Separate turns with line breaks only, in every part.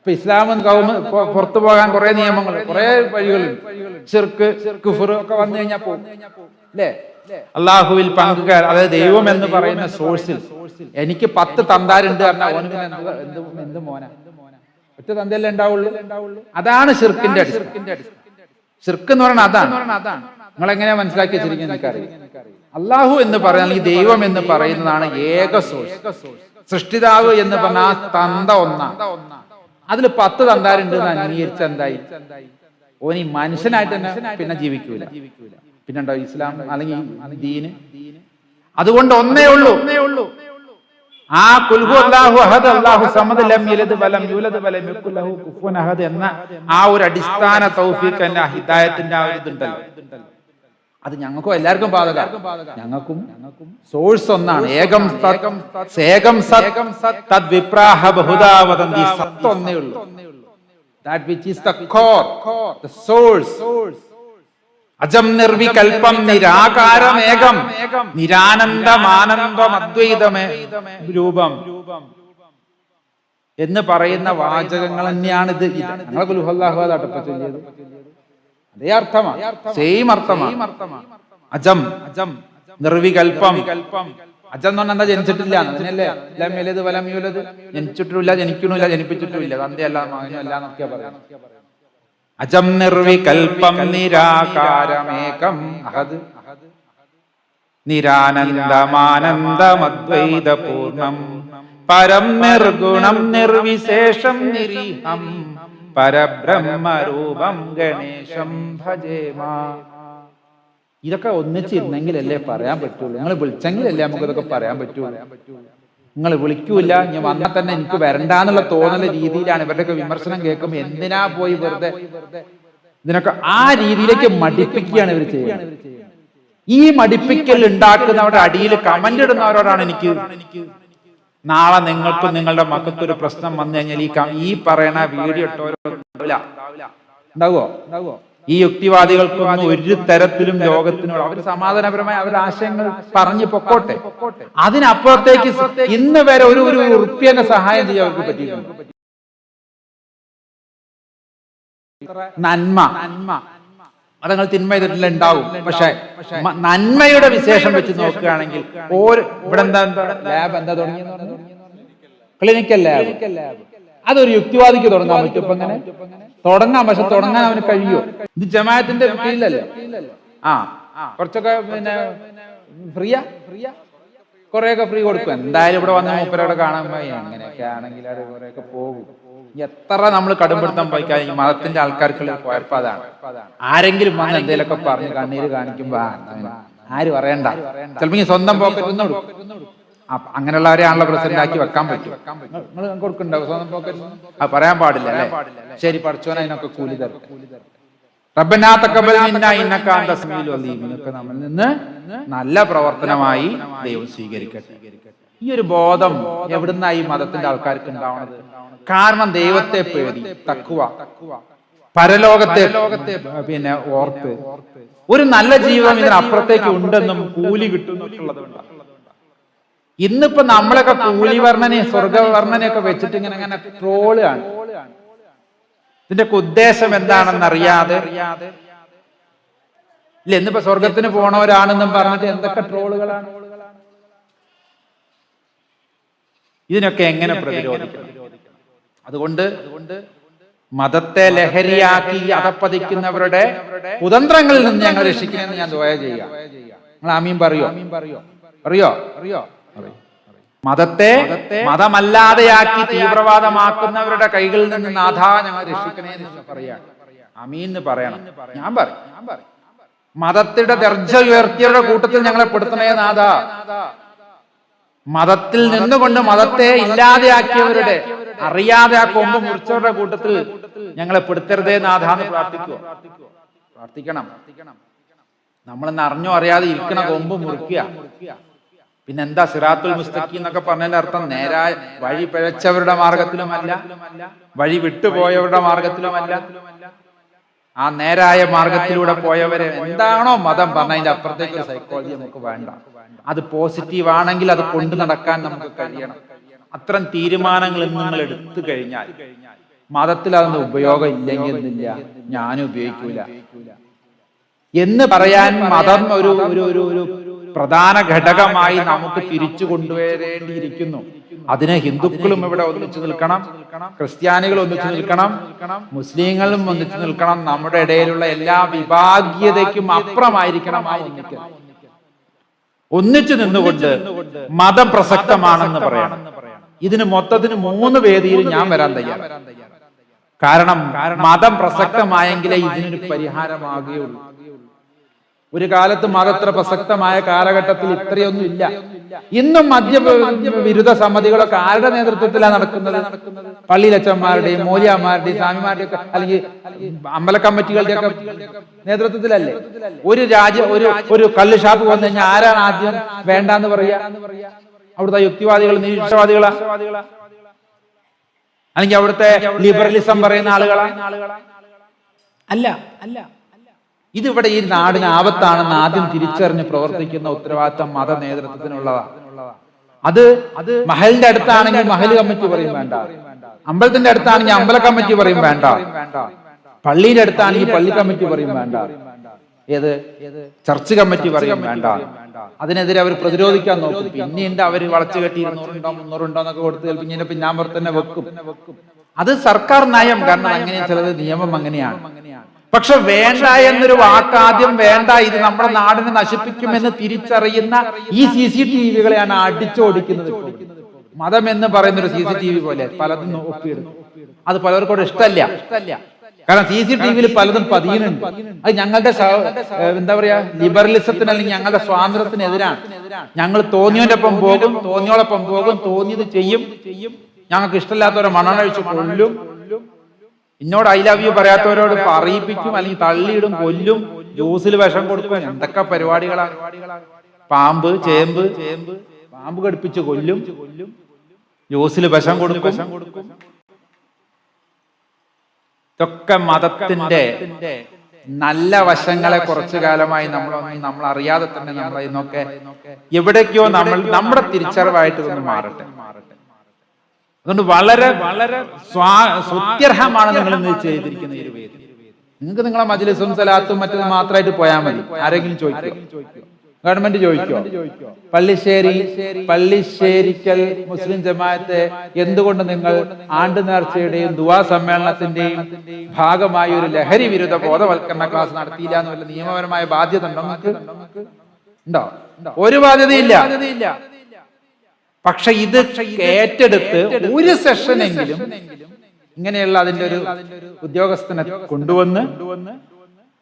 ഇപ്പൊ ഇസ്ലാമും കൗമ് പുറത്തു പോകാൻ കുറെ നിയമങ്ങൾ കുറെ വഴികളുണ്ട് ചെറുക്ക് കുഫർ ഒക്കെ വന്നു കഴിഞ്ഞാൽ പോകും അല്ലേ? അള്ളാഹുവിൽ പങ്കുകാർ അതായത് ദൈവം എന്ന് പറയുന്ന സോഴ്സിൽ. എനിക്ക് പത്ത് തന്താരുണ്ട് പറഞ്ഞാൽ ഒറ്റ തന്തയല്ലേ ഉണ്ടാവുള്ളൂ? അതാണ് ഷിർക്കിന്റെ അടിസ്ഥാനം. ഷിർക്ക് എന്ന് പറയുന്നത് അതാണ്. അതാണ് നിങ്ങൾ എങ്ങനെയാ മനസ്സിലാക്കി വെച്ചിരിക്കുന്നത് എനിക്കറിയാം അള്ളാഹു എന്ന് പറയുന്ന ഈ ദൈവം എന്ന് പറയുന്നതാണ് ഏക സോഴ്സ് സൃഷ്ടിതാവ് എന്ന് പറഞ്ഞാൽ തന്ത ഒന്നാണ്. അതിൽ പത്ത് തന്താരുണ്ട് എന്ന് അംഗീകരിച്ച എന്തായി? ഓൻ ഈ മനുഷ്യനായിട്ട് തന്നെ പിന്നെ ജീവിക്കൂല. പിന്നെ ഉണ്ടോ ഇസ്ലാം അല്ലെങ്കിൽ ദീന്? അതുകൊണ്ട് ഒന്നേ ഉള്ളൂ. ഒന്നേ ഉള്ളൂ. ആ കുൽഹു അല്ലാഹു അഹദ് അല്ലാഹു സമദ് ലം യലദ് വലം യൂലദ് വലം യകുൽ ലഹു കുഫുവൻ അഹദ് എന്ന ആ ഒരു അടിസ്ഥാന തൗഫീഖ് എന്ന ഹിദായത്തിന്റെ ആ ഒരു ഇതുണ്ടല്ലോ. അത് ഞങ്ങൾക്കും എല്ലാവർക്കും ബാധക. ഞങ്ങൾക്കും സോഴ്സ് ഒന്നാണ്. ഏകം സേകം ഏകം തദ്വിപ്രാഹ തദ് വിപ്രാഹ ബഹുദാ വദന്തി. സത്ത് ഒന്നേ ഉള്ളൂ. That which is the core the source അജം നിർവികൽപ്പം നിരാകാരമേകം നിരാനന്ദമാനന്ദം അദ്വൈതമേ. രൂപം. എന്ന് പറയുന്ന വാചകങ്ങൾ തന്നെയാണ് ഇത് ഞങ്ങളെ കുലുഹല്ലാഹുദാട്ടോ ഇപ്പൊ ചൊല്ലിയത് അതേ അർത്ഥമാണ്. സെയിം അർത്ഥമാണ്. അജം. അജം. നിർവികൽപ്പം. അജം എന്ന് പറഞ്ഞാൽ എന്താ? ജനിച്ചിട്ടില്ല. അതിനല്ലേ എല്ലാം യലദ് വലം ജനിച്ചിട്ടില്ല. ജനിക്കണില്ല ജനിപ്പിച്ചിട്ടില്ല തന്റെയല്ല മകനുമല്ല എന്നൊക്കെ പറയുന്നത്. അജം നിർവികൽപ്പം നിരാകാരമേകം അഹദ്. നിരാനന്ദമാനന്ദമദ്വൈതപൂർണം. പരം നിർഗുണം നിർവിശേഷം നിരീഹം. പരബ്രഹ്മരൂപം ഗണേശം ഭജേമാ ഇതൊക്കെ ഒന്നിച്ചിരുന്നെങ്കിലല്ലേ പറയാൻ പറ്റുള്ളൂ. നിങ്ങൾ വിളിച്ചെങ്കിലല്ലേ നമുക്ക് ഇതൊക്കെ പറയാൻ പറ്റുള്ളൂ നിങ്ങൾ വിളിക്കൂല ഞാൻ വന്നാൽ തന്നെ എനിക്ക് വരണ്ടാന്നുള്ള തോന്നൽ രീതിയിലാണ് ഇവരുടെയൊക്കെ വിമർശനം കേൾക്കുമ്പോൾ എന്തിനാ പോയി വെറുതെ? ഇതിനൊക്കെ ആ രീതിയിലേക്ക് മടിപ്പിക്കുകയാണ് ഇവർ ചെയ്യുന്നത്. ഈ മടിപ്പിക്കൽ ഉണ്ടാക്കുന്നവരുടെ അടിയിൽ കമന്റ് ഇടുന്നവരോടാണ് എനിക്ക് നാളെ നിങ്ങൾക്ക് നിങ്ങളുടെ മക്കൾക്ക് ഒരു പ്രശ്നം വന്നു കഴിഞ്ഞാൽ ഈ ഈ പറയണ വീഡിയോ ഉണ്ടാവോ ഈ യുക്തിവാദികൾക്കൊന്നും ഒരു തരത്തിലും ലോകത്തിനോട് അവർ സമാധാനപരമായ അവരുടെ ആശയങ്ങൾ പറഞ്ഞു പൊക്കോട്ടെ. അതിനപ്പുറത്തേക്ക് ഇന്ന് വരെ ഒരു ഒരു ഉറുപ്പ്യന്റെ സഹായം ചെയ്യാൻ അവർക്ക് പറ്റിയിട്ടുണ്ട് നന്മ നന്മ. അതങ്ങൾ തിന്മ ചെയ്തിട്ടില്ല ഉണ്ടാവും. പക്ഷെ നന്മയുടെ വിശേഷം വെച്ച് നോക്കുകയാണെങ്കിൽ ഓരോ ഇവിടെ എന്താ ലാബ് എന്താ തുടങ്ങി ക്ലിനിക്കൽ ലാബ്. അതൊരു യുക്തിവാദിക്ക് തുടങ്ങാൻ പറ്റും. ഇപ്പൊ അങ്ങനെ തുടങ്ങാം. പക്ഷെ തുടങ്ങാൻ അവന് കഴിയോ? ഇത് ജമാഅത്തിന്റെ കീഴിലല്ലേ? ആ. കുറച്ചൊക്കെ പിന്നെ ഫ്രീയാ? ഫ്രീയാ? കുറെയൊക്കെ ഫ്രീ കൊടുക്കും. എന്തായാലും ഇവിടെ വന്ന മൂപ്പരോടെ കാണാൻ അങ്ങനെയൊക്കെ ആണെങ്കിൽ അത് കുറെയൊക്കെ പോകും. എത്ര നമ്മൾ കടുംപിടുത്തം പോയിക്കാൻ ഈ മതത്തിന്റെ ആൾക്കാർക്ക് കുഴപ്പം അതാണ്. ആരെങ്കിലും വന്ന് എന്തെങ്കിലുമൊക്കെ പറഞ്ഞ് കണ്ണീര് കാണിക്കുമ്പോ ആര് പറയണ്ട. ചിലപ്പോ സ്വന്തം പോക്കറ്റ് ഒന്ന് കൊടുക്കും. അപ്പൊ അങ്ങനെയുള്ളവരെ ആണല്ലോ പ്രസിഡന്റ് ആക്കി വെക്കാൻ പറ്റും. നിങ്ങൾ കൊടുക്കണ്ടാവും സ്വന്തം പോക്കറ്റ് പറയാൻ പാടില്ല അല്ലേ? ശരി പഠിച്ചോൻ അതിനൊക്കെ കൂലി തരും നമ്മിൽ നിന്ന് നല്ല പ്രവർത്തനമായി ദൈവം സ്വീകരിക്കട്ടെ. ഈ ഒരു ബോധം എവിടുന്നായി മതത്തിന്റെ ആൾക്കാർക്ക് ഉണ്ടാവുന്നത് കാരണം ദൈവത്തെ പേടി തക്കുവ. പരലോകത്തെ പിന്നെ ഓർത്ത് ഒരു നല്ല ജീവിതം ഇതിനപ്പുറത്തേക്ക് ഉണ്ടെന്നും കൂലി കിട്ടുന്നു ഇന്നിപ്പോ നമ്മളൊക്കെ കൂലി വർണനയും സ്വർഗവർണനയൊക്കെ വെച്ചിട്ട് ഇങ്ങനെ ഇങ്ങനെ ട്രോളാണ് ഇതിന്റെ ഉദ്ദേശം എന്താണെന്ന് അറിയാതെ. ഇല്ല ഇന്നിപ്പോ സ്വർഗത്തിന് പോണവരാണെന്നും പറഞ്ഞിട്ട് എന്തൊക്കെ ട്രോളുകളാണ് ഇതിനൊക്കെ എങ്ങനെ പ്രതിരോധിക്കണം? അതുകൊണ്ട് മതത്തെ ലഹരിയാക്കി അതപ്പതിക്കുന്നവരുടെ കുതന്ത്രങ്ങളിൽ നിന്ന് ഞങ്ങൾ രക്ഷിക്കണമെന്ന് ഞാൻ ദോയ ചെയ്യാം. നിങ്ങൾ ആമീൻ പറയോ? അറിയോ അറിയോ മതത്തെ മതമല്ലാതെയാക്കി തീവ്രവാദമാക്കുന്നവരുടെ കൈകളിൽ നിന്ന് നാഥ ഞങ്ങൾ രക്ഷിക്കണേ എന്ന് പറയാം. അമീൻ എന്ന് പറയണം. ഞാൻ പറയും. ഞാൻ പറയും മതത്തിന്റെ ദർജ ഉയർത്തിയവരുടെ കൂട്ടത്തിൽ ഞങ്ങളെ പെടുത്തണേ നാഥ. മതത്തിൽ നിന്നുകൊണ്ട് മതത്തെ ഇല്ലാതെയാക്കിയവരുടെ അറിയാതെ ആ കൊമ്പ് മുറിച്ചവരുടെ കൂട്ടത്തിൽ ഞങ്ങളെ പെടുത്തരുതേ നാഥാന്ന് പ്രാർത്ഥിക്കുക പ്രാർത്ഥിക്കണം. നമ്മളെന്ന് അറിഞ്ഞോ അറിയാതെ ഇരിക്കണ കൊമ്പ് മുറിക്കുക. പിന്നെ എന്താ സിറാത്തുൽ മുസ്തഖി എന്നൊക്കെ പറഞ്ഞതിന്റെ അർത്ഥം നേരായ വഴി പിഴച്ചവരുടെ മാർഗത്തിലുമല്ല വഴി വിട്ടുപോയവരുടെ മാർഗത്തിലുമല്ല. ആ നേരായ മാർഗത്തിലൂടെ പോയവരെ എന്താണോ മതം പറഞ്ഞതിന്റെ അപ്പുറത്തേക്ക് സൈക്കോളജി നമുക്ക് വേണ്ട. അത് പോസിറ്റീവ് ആണെങ്കിൽ അത് കൊണ്ടു നടക്കാൻ നമുക്ക് കഴിയണം. അത്തരം തീരുമാനങ്ങൾ നിങ്ങൾ എടുത്തു കഴിഞ്ഞാൽ മതത്തിൽ അതിന് ഉപയോഗം ഇല്ലെങ്കിൽ എന്നില്ല ഞാനും ഉപയോഗിക്കൂല. എന്ന് പറയാൻ മതം ഒരു ഒരു ഒരു ഒരു പ്രധാന ഘടകമായി നമുക്ക് തിരിച്ചു കൊണ്ടുവരേണ്ടിയിരിക്കുന്നു. അതിന് ഹിന്ദുക്കളും ഇവിടെ ഒന്നിച്ചു നിൽക്കണം ക്രിസ്ത്യാനികൾ ഒന്നിച്ചു നിൽക്കണം മുസ്ലിങ്ങളും ഒന്നിച്ചു നിൽക്കണം. നമ്മുടെ ഇടയിലുള്ള എല്ലാ വിഭാഗീയതയ്ക്കും അപ്പുറമായിരിക്കണം ഒന്നിച്ചു നിന്നുകൊണ്ട് മതം പ്രസക്തമാണെന്ന് പറയണം ഇതിന് മൊത്തത്തിന് മൂന്ന് വേദിയിൽ ഞാൻ വരാൻ തയ്യാറാണ്. കാരണം മതം പ്രസക്തമായെങ്കിലേ ഇതിനൊരു പരിഹാരമാകുകയുള്ളൂ. ഒരു കാലത്ത് മതത്ര പ്രസക്തമായ കാലഘട്ടത്തിൽ ഇത്രയൊന്നും ഇല്ല. ഇന്നും മദ്യ വിരുദ്ധ സമിതികളൊക്കെ ആരുടെ നേതൃത്വത്തിലാണ് നടക്കുന്നത്? പള്ളിയിലച്ചന്മാരുടെയും മൂല്യന്മാരുടെയും സ്വാമിമാരുടെയും ഒക്കെ അല്ലെങ്കിൽ അമ്പല കമ്മിറ്റികളുടെ ഒക്കെ നേതൃത്വത്തിലല്ലേ? ഒരു രാജ്യ ഒരു ഒരു കള്ള് ഷാപ്പ് വന്നു കഴിഞ്ഞാൽ ആരാണ് ആദ്യം വേണ്ടാന്ന് പറയാ അവിടുത്തെ യുക്തിവാദികൾ നിരീക്ഷവാദികളാ അല്ലെങ്കിൽ അവിടുത്തെ ലിബറലിസം പറയുന്ന ആളുകളാ. അല്ല അല്ല. ഇതിവിടെ ഈ നാടിന് ആപത്താണെന്ന് ആദ്യം തിരിച്ചറിഞ്ഞ് പ്രവർത്തിക്കുന്ന ഉത്തരവാദിത്തം മത നേതൃത്വത്തിനുള്ളതാ. അത് അത് മഹലിന്റെ അടുത്താണെങ്കിൽ മഹൽ കമ്മിറ്റി പറയും വേണ്ട. അമ്പലത്തിന്റെ അടുത്താണെങ്കിൽ അമ്പല കമ്മിറ്റി പറയും വേണ്ട. പള്ളിയുടെ അടുത്താണെങ്കിൽ പള്ളി കമ്മിറ്റി പറയും വേണ്ട. ഏത്? ചർച്ച് കമ്മിറ്റി പറയും വേണ്ട. അതിനെതിരെ അവർ പ്രതിരോധിക്കാൻ നോക്കും. പിന്നീട് അവർ വളച്ചു കെട്ടി ഇരുന്നൂറുണ്ടോ മുന്നൂറുണ്ടോ എന്നൊക്കെ കൊടുത്ത് പിന്നെ പിന്നാമ്പുറത്ത് തന്നെ വെക്കും. അത് സർക്കാർ നയം കാരണം അങ്ങനെ ചിലത് നിയമം അങ്ങനെയാണ്. പക്ഷെ വേണ്ട എന്നൊരു വാക്കാദ്യം വേണ്ട ഇത് നമ്മുടെ നാടിനെ നശിപ്പിക്കുമെന്ന് തിരിച്ചറിയുന്ന ഈ സി സി ടി വികളെയാണ് അടിച്ചോടിക്കുന്നത് മതം എന്ന് പറയുന്ന ഒരു സി സി ടി വി പോലെ പലതും ഒപ്പിയിടുന്നു അത് പലർക്കും ഇഷ്ടമല്ല. കാരണം സി സി ടി വിയിൽ പലതും പതിയുന്നുണ്ട്. അത് ഞങ്ങളുടെ എന്താ പറയാ ലിബറലിസത്തിന് അല്ലെങ്കിൽ ഞങ്ങളുടെ സ്വാതന്ത്ര്യത്തിനെതിരാണ് ഞങ്ങൾ തോന്നിയവന്റെ ഒപ്പം പോകും. തോന്നിയോടൊപ്പം പോകും. തോന്നിയത് ചെയ്യും. ഞങ്ങൾക്ക് ഇഷ്ടമില്ലാത്തവരെ മണ്ണൊഴിച്ച് കൊല്ലും. ഇന്നോട് ഐ ലവ് യു പറയാത്തവരോട് പറയിപ്പിക്കും അല്ലെങ്കിൽ തള്ളിയിടും കൊല്ലും. ജ്യൂസിൽ വിഷം കൊടുക്കും. എന്തൊക്കെ പരിപാടികളാണ്. പാമ്പ് ചേമ്പ് ചേമ്പ്. പാമ്പ് കടുപ്പിച്ച് കൊല്ലും. ജ്യൂസിൽ വിഷം കൊടുക്കും. ഇതൊക്കെ മതത്തിന്റെ നല്ല വശങ്ങളെ കുറച്ചു കാലമായി നമ്മൾ നമ്മൾ അറിയാതെ തന്നെ നമ്മൾ ഇന്നൊക്കെ എവിടേക്കോ നമ്മൾ നമ്മുടെ തിരിച്ചറിവായിട്ട് ഇതൊന്ന് മാറട്ടെ. അതുകൊണ്ട് വളരെ വളരെ സുത്യർഹമാണ് നിങ്ങൾ ഇന്ന് ചെയ്തിരിക്കുന്ന ഈ നിങ്ങൾക്ക് നിങ്ങളെ മജിലിസും സലാത്തും മറ്റും മാത്രമായിട്ട് പോയാൽ മതി. ആരെങ്കിലും ചോദിക്കും ഗവൺമെന്റ് ചോദിക്കോ? പള്ളിശ്ശേരി പള്ളിശ്ശേരിക്കൽ മുസ്ലിം ജമാഅത്തെ എന്തുകൊണ്ട് നിങ്ങൾ ആണ്ട് നേർച്ചയുടെയും ദുവാ സമ്മേളനത്തിന്റെയും ഭാഗമായി ഒരു ലഹരി വിരുദ്ധ ബോധവൽക്കരണ ക്ലാസ് നടത്തിയില്ല എന്ന് വല്ല നിയമപരമായ ബാധ്യത ഉണ്ടോ നമുക്ക്? ഉണ്ടോ? ഒരു ബാധ്യതയില്ല. പക്ഷെ ഇത് ഏറ്റെടുത്ത് ഒരു സെഷനെങ്കിലും ഇങ്ങനെയുള്ള അതിന്റെ ഒരു ഉദ്യോഗസ്ഥനെ കൊണ്ടുവന്ന്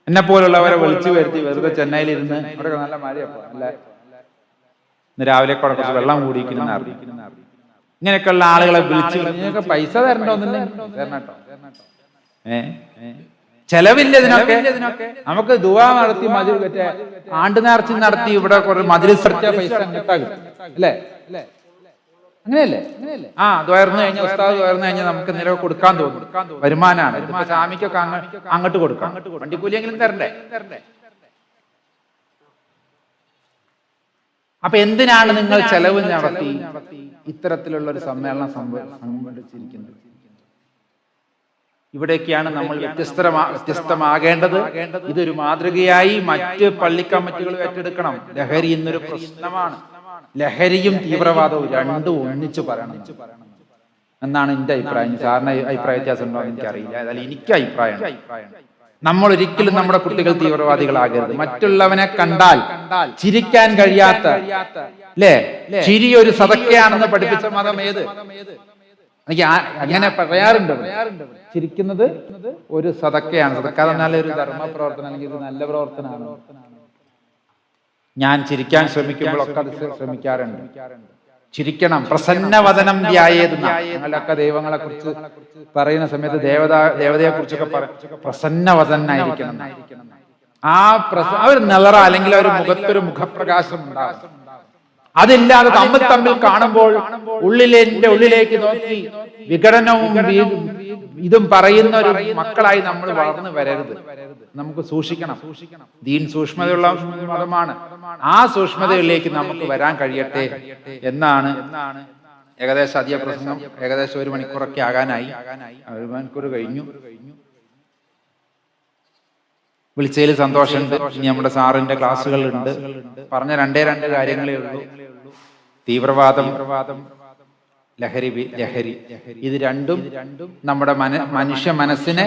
എന്നെ പോലുള്ളവരെ വിളിച്ചു വരുത്തി വെറുതെ ചെന്നൈയിൽ ഇരുന്ന് അവിടെ നല്ല മഴയപ്പോ അല്ല ഇന്ന് രാവിലെ കൂടെ കുറച്ച് വെള്ളം കൂടിയിരിക്കുന്ന ഇങ്ങനെയൊക്കെയുള്ള ആളുകളെ വിളിച്ചു നിങ്ങൾക്ക് പൈസ തരണ്ടോ ഏ? ചെലവില്ല ഇതിനൊക്കെ. നമുക്ക് ദുവാ നടത്തി മതിൽ മറ്റേ ആണ്ട് നേർച്ച നടത്തി ഇവിടെ കുറെ മതിൽ പൈസ അങ്ങോട്ടാകും അല്ലേ? അങ്ങനെയല്ലേ? ആ ദ്വയർന്നു കഴിഞ്ഞാൽ ഉസ്താദ് ദ്വയർന്നു കഴിഞ്ഞാൽ നമുക്ക് നിലവ് കൊടുക്കാൻ തോന്നും. വരുമാനമാണ് സ്വാമിക്കൊക്കെ അങ്ങ് അങ്ങോട്ട് കൊടുക്കാം. വണ്ടിക്കൂലിയെങ്കിലും തരണ്ടേ? അപ്പൊ എന്തിനാണ് നിങ്ങൾ ചെലവ് നടത്തി ഇത്തരത്തിലുള്ള ഒരു സമ്മേളനം സംഘടിച്ചിരിക്കുന്നത്? ഇവിടേക്കാണ് നമ്മൾ വ്യത്യസ്തമാ വ്യത്യസ്തമാകേണ്ടത്. ഇതൊരു മാതൃകയായി മറ്റ് പള്ളി കമ്മിറ്റികൾ ഏറ്റെടുക്കണം. ലഹരി ഇന്നൊരു പ്രശ്നമാണ്. ലഹരിയും തീവ്രവാദവും രണ്ടും ഒന്നിച്ചു പറയണം. എന്നാണ് എന്റെ അഭിപ്രായം. സാറിന് അഭിപ്രായ വ്യത്യാസം ഉണ്ടോ എന്ന് എനിക്കറിയില്ല. ഏതായാലും എനിക്ക് അഭിപ്രായം നമ്മൾ ഒരിക്കലും നമ്മുടെ കുട്ടികൾ തീവ്രവാദികളാകരുത്. മറ്റുള്ളവനെ കണ്ടാൽ ചിരിക്കാൻ കഴിയാത്ത അല്ലേ ചിരി ഒരു സതക്കയാണെന്ന് പഠിപ്പിച്ച മതം ഏത്? എനിക്ക് അങ്ങനെ പറയാറുണ്ട്. ചിരിക്കുന്നത് ഒരു സതക്കയാണ്. സതക്ക എന്നാൽ ഒരു ധർമ്മ പ്രവർത്തനം അല്ലെങ്കിൽ നല്ല പ്രവർത്തനമാണ്. ഞാൻ ചിരിക്കാൻ ശ്രമിക്കുമ്പോഴൊക്കെ അത് ശ്രമിക്കാറുണ്ട്. ചിരിക്കണം. പ്രസന്നവദനം ധ്യായേതുന്ന ഞങ്ങളൊക്കെ ദൈവങ്ങളെ കുറിച്ച് പറയുന്ന സമയത്ത് ദേവത ദേവതയെ കുറിച്ചൊക്കെ പ്രസന്നവദനായിരിക്കണം. ആ പ്രസ ഒരു നിളറ അല്ലെങ്കിൽ ഒരു മുഖത്തൊരു മുഖപ്രകാശം ഉണ്ടാകും. അതില്ലാതെ തമ്മിൽ തമ്മിൽ കാണുമ്പോൾ ഉള്ളിലെ എന്റെ ഉള്ളിലേക്ക് നോക്കി വിഘടനവും ഇതും പറയുന്ന ഒരു മക്കളായി നമ്മൾ വളർന്നു വരരുത്. നമുക്ക് സൂക്ഷിക്കണം. ദീൻ സൂക്ഷ്മതയുള്ള മതമാണ്. ആ സൂക്ഷ്മതയിലേക്ക് നമുക്ക് വരാൻ കഴിയട്ടെ എന്നാണ് ഏകദേശം അധിക പ്രസംഗം. ഏകദേശം ഒരു മണിക്കൂറൊക്കെ ആകാനായി. ഒരു മണിക്കൂർ കഴിഞ്ഞു. വിളിച്ചതിൽ സന്തോഷമുണ്ട്. ഇനി നമ്മുടെ സാറിന്റെ ക്ലാസ്സുകളുണ്ട്. പറഞ്ഞ രണ്ടേ രണ്ട് കാര്യങ്ങളേ ഉള്ളൂ. തീവ്രവാദം. ലഹരി ലഹരി ഇത് രണ്ടും നമ്മുടെ മന മനുഷ്യ മനസ്സിനെ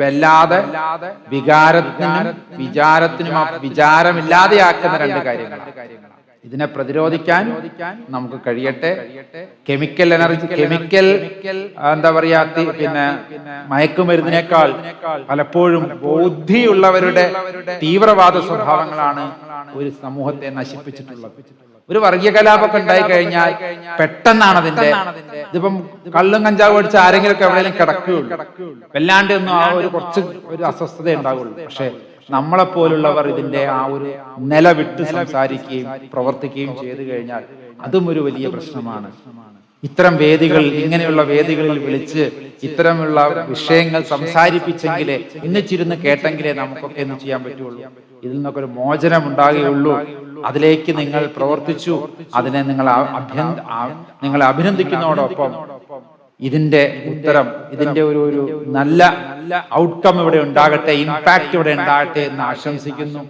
വല്ലാതെ വികാരത്തിനും വിചാരത്തിനും വിചാരമില്ലാതെയാക്കുന്ന രണ്ട് കാര്യങ്ങളാണ്. ഇതിനെ പ്രതിരോധിക്കാൻ നമുക്ക് കഴിയട്ടെ. കെമിക്കൽ എനർജി കെമിക്കൽ എന്താ പറയാ പിന്നെ മയക്കുമരുന്നിനേക്കാൾ പലപ്പോഴും ബുദ്ധിയുള്ളവരുടെ തീവ്രവാദ സ്വഭാവങ്ങളാണ് ഒരു സമൂഹത്തെ നശിപ്പിച്ചിട്ടുള്ളത്. ഒരു വർഗീയ കലാപമൊക്കെ ഉണ്ടായി കഴിഞ്ഞാൽ പെട്ടെന്നാണ് അതിന്റെ ഇതിപ്പം കള്ളും കഞ്ചാവ് അടിച്ച് ആരെങ്കിലും ഒക്കെ എവിടെയെങ്കിലും കിടക്കുകയുള്ളൂ. വല്ലാണ്ട് ഒന്നും ആ ഒരു കുറച്ച് ഒരു അസ്വസ്ഥത ഉണ്ടാവുള്ളൂ പക്ഷെ നമ്മളെപ്പോലുള്ളവർ ഇതിന്റെ ആ ഒരു നില വിട്ട് സംസാരിക്കുകയും പ്രവർത്തിക്കുകയും ചെയ്തു കഴിഞ്ഞാൽ അതും ഒരു വലിയ പ്രശ്നമാണ്. ഇത്തരം വേദികൾ ഇങ്ങനെയുള്ള വേദികളിൽ വിളിച്ച് ഇത്തരമുള്ള വിഷയങ്ങൾ സംസാരിപ്പിച്ചെങ്കിലേ ഇന്നിച്ചിരുന്ന് കേട്ടെങ്കിലേ നമുക്കൊക്കെ എന്ത് ചെയ്യാൻ പറ്റുള്ളൂ? ഇതിൽ നിന്നൊക്കെ ഒരു മോചനം ഉണ്ടാകുകയുള്ളൂ. അതിലേക്ക് നിങ്ങൾ പ്രവർത്തിച്ചു. അതിനെ നിങ്ങൾ നിങ്ങളെ അഭിനന്ദിക്കുന്നതോടൊപ്പം ഇതിന്റെ ഉത്തരം ഇതിന്റെ ഒരു ഒരു നല്ല ഔട്ട്കം ഇവിടെ ഉണ്ടാകട്ടെ ഇമ്പാക്ട് ഇവിടെ ഉണ്ടാകട്ടെ എന്ന് ആശംസിക്കുന്നു.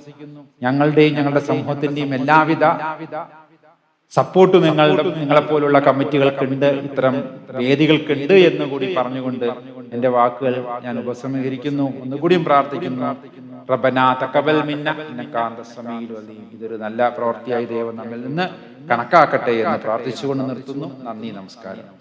ഞങ്ങളുടെയും ഞങ്ങളുടെ സമൂഹത്തിന്റെയും എല്ലാവിധ സപ്പോർട്ട് നിങ്ങളുടെ പോലുള്ള കമ്മിറ്റികൾക്കുണ്ട് ഇത്തരം വേദികൾക്കുണ്ട് എന്ന് കൂടി പറഞ്ഞുകൊണ്ട് എന്റെ വാക്കുകൾ ഞാൻ ഉപസംഹരിക്കുന്നു. ഒന്നുകൂടിയും പ്രാർത്ഥിക്കുന്നു. ഇതൊരു നല്ല പ്രവൃത്തിയായി ദൈവം നമ്മിൽ നിന്ന് കണക്കാക്കട്ടെ എന്ന് പ്രാർത്ഥിച്ചുകൊണ്ട് നിർത്തുന്നു. നന്ദി നമസ്കാരം.